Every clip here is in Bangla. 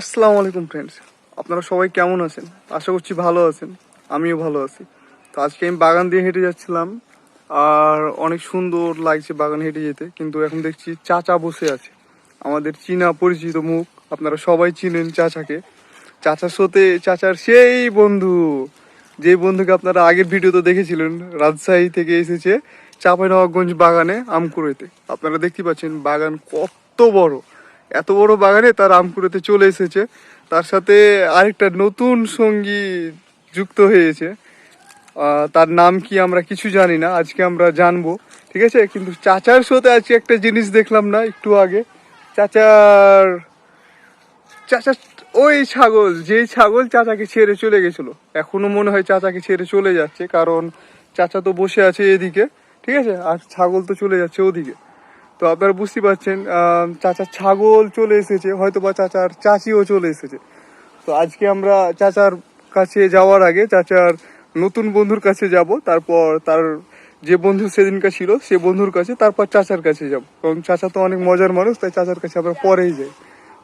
আসসালামু আলাইকুম ফ্রেন্ডস আপনারা সবাই কেমন আছেন? আশা করছি ভালো আছেন। আমিও ভালো আছি। তো আজকে আমি বাগান দিয়ে হেঁটে যাচ্ছিলাম, আর অনেক সুন্দর লাগছে বাগান হেঁটে যেতে, কিন্তু এখন দেখছি চাচা বসে আছে। আমাদের চীনা পরিচিত মুখ, আপনারা সবাই চিনেন চাচাকে। চাচার সাথে চাচার সেই বন্ধু, যে বন্ধুকে আপনারা আগের ভিডিওতে দেখেছিলেন, রাজশাহী থেকে এসেছে চাঁপাইনবাবগঞ্জ বাগানে আমকুড়েতে। আপনারা দেখতে পাচ্ছেন বাগান কত বড়। এত বড় বাগানে তার আমকুড়েতে চলে এসেছে। তার সাথে আরেকটা নতুন সঙ্গী যুক্ত হয়েছে। তার নাম কি আমরা কিছু জানি না, আজকে আমরা জানব, ঠিক আছে? কিন্তু চাচার সাথে আজকে একটা জিনিস দেখলাম না, একটু আগে। চাচার, চাচা, ওই ছাগল, যেই ছাগল চাচাকে ছেড়ে চলে গেছিল। এখনও মনে হয় চাচাকে ছেড়ে চলে যাচ্ছে, কারণ চাচা তো বসে আছে এদিকে, ঠিক আছে? আর ছাগল তো চলে যাচ্ছে ওদিকে। তো আপনারা বুঝতে পারছেন চাচার ছাগল চলে এসেছে হয়তো বা চাচার চাচিও চলে এসেছে। তো আজকে আমরা চাচার কাছে যাওয়ার আগে, চাচার নতুন বন্ধুর কাছে যাব, তারপর তার যে বন্ধু সেদিনকার ছিল, সে বন্ধুর কাছে, তারপর চাচার কাছে যাব। কারণ চাচা তো অনেক মজার মানুষ, তাই চাচার কাছে আমরা পরেই যাই।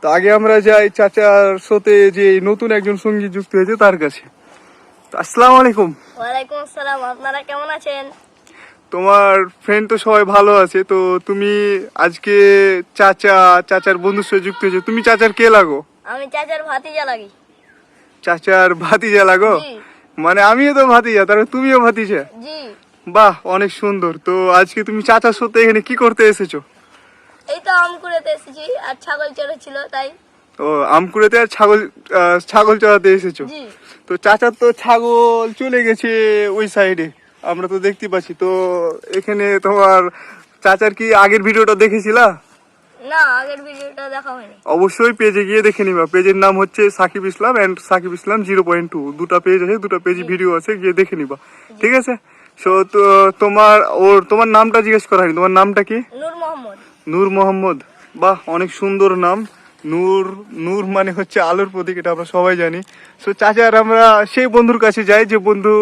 তো আগে আমরা যাই চাচার সাথে যে নতুন একজন সঙ্গী যুক্ত হয়েছে তার কাছে। আসসালামু আলাইকুম। ওয়ালাইকুম আসসালাম, আপনারা কেমন আছেন? তোমার ফ্রেন্ড তো সবাই ভালো আছে তো তুমি আজকে চাচা চাচার বন্ধুর সাথে যুক্ত হয়েছো। তুমি চাচার কে লাগো? আমি চাচার ভাতিজা লাগি। চাচার ভাতিজা লাগো? মানে আমিও তো ভাতিজা তারপরে তুমিও ভাতিজা? জি। বাহ অনেক সুন্দর। তো আজকে তুমি চাচার সাথে এখানে কি করতে এসেছ? এই তো আম কুড়েতে এসেছি আর ছাগল চড়ে ছিল তাই। ও আমকুড়েতে আর ছাগল ছাগল চড়াতে এসেছ? জি। তো চাচার তো ছাগল চলে গেছে ওই সাইডে আমরা তো দেখতে পাচ্ছি। তো এখানে তোমার চাচার কি আগের ভিডিওটা দেখেছিলা? না আগের ভিডিওটা দেখা হয়নি। অবশ্যই পেজে গিয়ে দেখে নিবা। পেজের নাম হচ্ছে Sakib Islam and Sakib Islam zero point two দুটা পেজ আছে দুটা পেজ ভিডিও আছে গিয়ে দেখে নিবা। ঠিক আছে? সো তো তোমার ওর তোমার নামটা জিজ্ঞেস করা হয়নি। তোমার নামটা কি? নূর মোহাম্মদ। নূর মোহাম্মদ। বাহ অনেক সুন্দর নাম। নূর নূর মানে হচ্ছে আলোর প্রতীক এটা আমরা সবাই জানি। সো চাচার আমরা সেই বন্ধুর কাছে যাই যে বন্ধু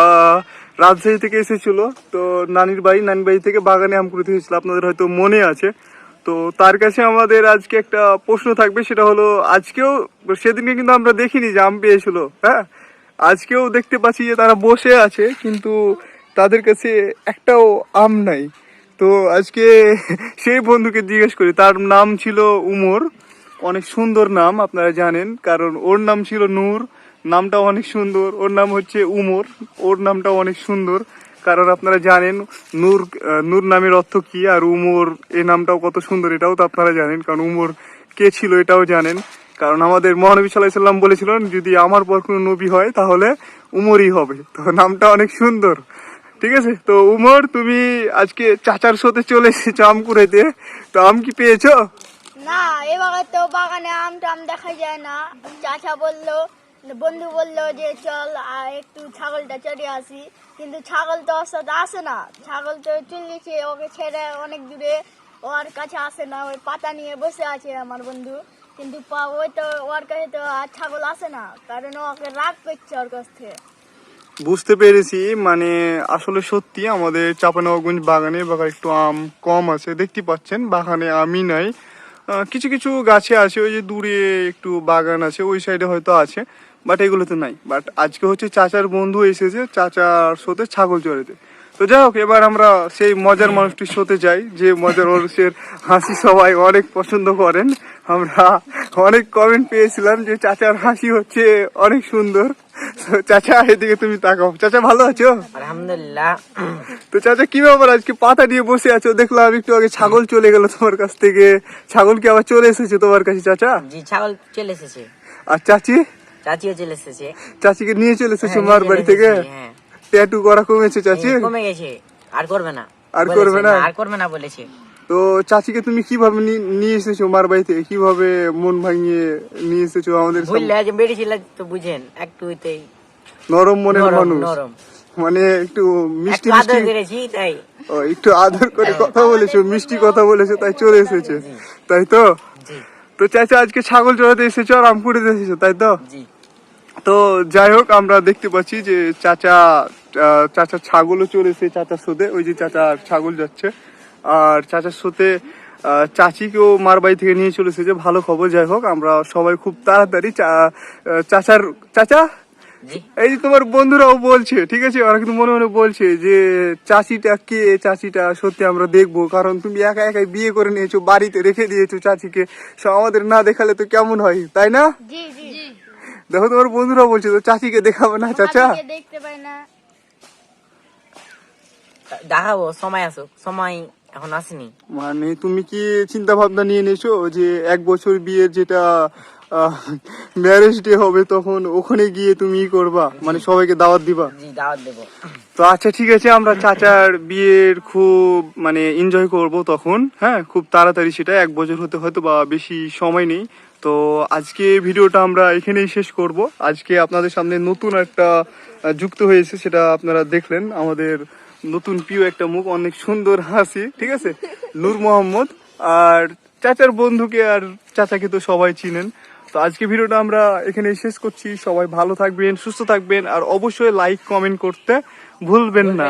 আহ, রাজশাহী থেকে এসেছিল। তো নানির বাড়ি নানির বাড়ি থেকে বাগানে আম করতে হয়েছিল আপনাদের হয়তো মনে আছে। তো তার কাছে আমাদের আজকে একটা প্রশ্ন থাকবে, সেটা হলো, আজকেও, সেদিনকে কিন্তু আমরা দেখিনি যে আম পেয়েছিল হ্যাঁ? আজকেও দেখতে পাচ্ছি যে তারা বসে আছে, কিন্তু তাদের কাছে একটাও আম নাই। তো আজকে সেই বন্ধুকে জিজ্ঞেস করি, তার নাম ছিল উমর। অনেক সুন্দর নাম, আপনারা জানেন, কারণ ওর নাম ছিল নূর। নামটা অনেক সুন্দর। ওর নাম হচ্ছে উমর। ওর নামটা অনেক সুন্দর। কারণ আপনারা জানেন, নূর নূর নামের অর্থ কি আর উমর এই নামটাও কত সুন্দর এটাও তো আপনারা জানেন। কারণ উমর কে ছিল এটাও জানেন। কারণ আমাদের মহানবী সাল্লাহ সাল্লাম বলেছিলেন, যদি আমার পর কোনো নবী হয়, তাহলে উমরই হবে। তো নামটা অনেক সুন্দর। ঠিক আছে? তো উমর, তুমি আজকে চাচার সাথে চলে এসেছ আম কুড়াইতে। তো আম কি পেয়েছ? না এবার তো বাগানে আম টাম দেখা যায় না। চাচা বলল বন্ধু বলল যে চল আর একটু ছাগলটা চড়ে আসি কিন্তু ছাগল তো ওর সাথে আসে না ছাগল তো চল্লিশে ওকে ছেড়ে অনেক দূরে ওর কাছে আসে না ওই পাতা নিয়ে বসে আছে আমার বন্ধু কিন্তু ওই তো ওর কাছে তো আর ছাগল আসে না কারণ ওকে রাগ করছে ওর কাছ থেকে বুঝতে পেরেছি মানে আসলে সত্যি আমাদের চাপানগঞ্জ বাগানে বাগান একটু আম কম আছে, দেখতে পাচ্ছেন, বাগানে আমই নাই। কিছু কিছু গাছে আছে, ওই যে দূরে একটু বাগান আছে, ওই সাইডে হয়তো আছে। বাট এগুলোতে নাই। বাট আজকে হচ্ছে চাচার বন্ধু এসেছে চাচার সাথে ছাগল চড়েতে তো যাই হোক এবার আমরা সেই মজার মানুষটির সাথে যাই যে মজার মানুষের হাসি সবাই অনেক পছন্দ করেন। আমরা অনেক কমেন্ট পেয়েছিলাম যে চাচার হাসি হচ্ছে অনেক সুন্দর। তো চাচা এদিকে তুমি তাকাও। চাচা ভালো আছো? আলহামদুলিল্লাহ। তো চাচা কি ব্যাপার আজকে পাতা নিয়ে বসে আছো? দেখলাম একটু আগে ছাগল চলে গেল তোমার কাছ থেকে। ছাগল কি আবার চলে এসেছে তোমার কাছে চাচা? জি ছাগল চলে এসেছে। আর চাচি? চাচিও চলে এসেছে। চাচিকে নিয়ে চলে এসেছ হ্যাঁ, মার বাড়ি থেকে? হ্যাঁ। ট্যাটু করা কমেছে চাচি? কমে গেছে আর করবে না। আর করবে না? আর করবে না বলেছে। তো চাচিকে তুমি কীভাবে নিয়ে এসেছ মার বাড়ি থেকে? কীভাবে মন ভাঙিয়ে নিয়ে এসেছ আমাদের বুঝলে যে বেরিয়েছিল তো বুঝেন একটু নরম মনের মানুষ। নরম। মানে একটু মিষ্টি মিষ্টি তাই। ও, একটু আদর করে কথা বলেছ মিষ্টি কথা বলেছ তাই চলে এসেছে। তাই তো? তো চাচা আজকে ছাগল চড়াতে এসেছ আর আমপুরিতে এসেছ তাই তো? জি। তো যাই হোক আমরা দেখতে পাচ্ছি যে চাচা চাচা ছাগলও চলেছে চাচার সাথে ওই যে চাচা ছাগল যাচ্ছে। আর চাচার আহ, চাচিকেও মার বাড়ি থেকে নিয়ে চলেছে যে ভালো খবর যাই হোক আমরা সবাই খুব তাড়াতাড়ি চা- চাচার চাচা? এই যে তোমার বন্ধুরাও বলছে ঠিক আছে? ওরা কিন্তু মনে মনে বলছে যে চাচিটা কে? চাচিটা সত্যি আমরা দেখব। কারণ তুমি একা একাই বিয়ে করে নিয়েছো বাড়িতে রেখে দিয়েছ চাচিকে। সো আমাদের না দেখালে তো কেমন হয় তাই না? জি। জি। দেখো তোমার বন্ধুরা বলছে তো চাচিকে দেখাবো না চাচা? দেখতে পাই না। দেখাবো সময় আসুক সময় এখন আসেনি। মানে তুমি কি চিন্তা ভাবনা নিয়ে নিয়েছো যে এক বছর বিয়ের যেটা ম্যারেজ ডে হবে তখন ওখানে গিয়ে তুমি ই করবা? মানে সবাইকে দাওয়াত দিবা? জি দাওয়াত দেবো। তো আচ্ছা ঠিক আছে আমরা চাচার বিয়ের খুব মানে এনজয় করব তখন হ্যাঁ? খুব তাড়াতাড়ি সেটা এক বছর হতে হয়তো বা বেশি সময় নেই। তো আজকে ভিডিওটা আমরা এখানেই শেষ করব। আজকে আপনাদের সামনে নতুন একটা যুক্ত হয়েছে সেটা আপনারা দেখলেন। আমাদের নতুন প্রিয় একটা মুখ, অনেক সুন্দর হাসি, ঠিক আছে? নূর মোহাম্মদ আর চাচার বন্ধুকে আর চাচাকে তো সবাই চিনেন। তো আজকে ভিডিওটা আমরা এখানে শেষ করছি। সবাই ভালো থাকবেন, সুস্থ থাকবেন, আর অবশ্যই লাইক কমেন্ট করতে ভুলবেন না।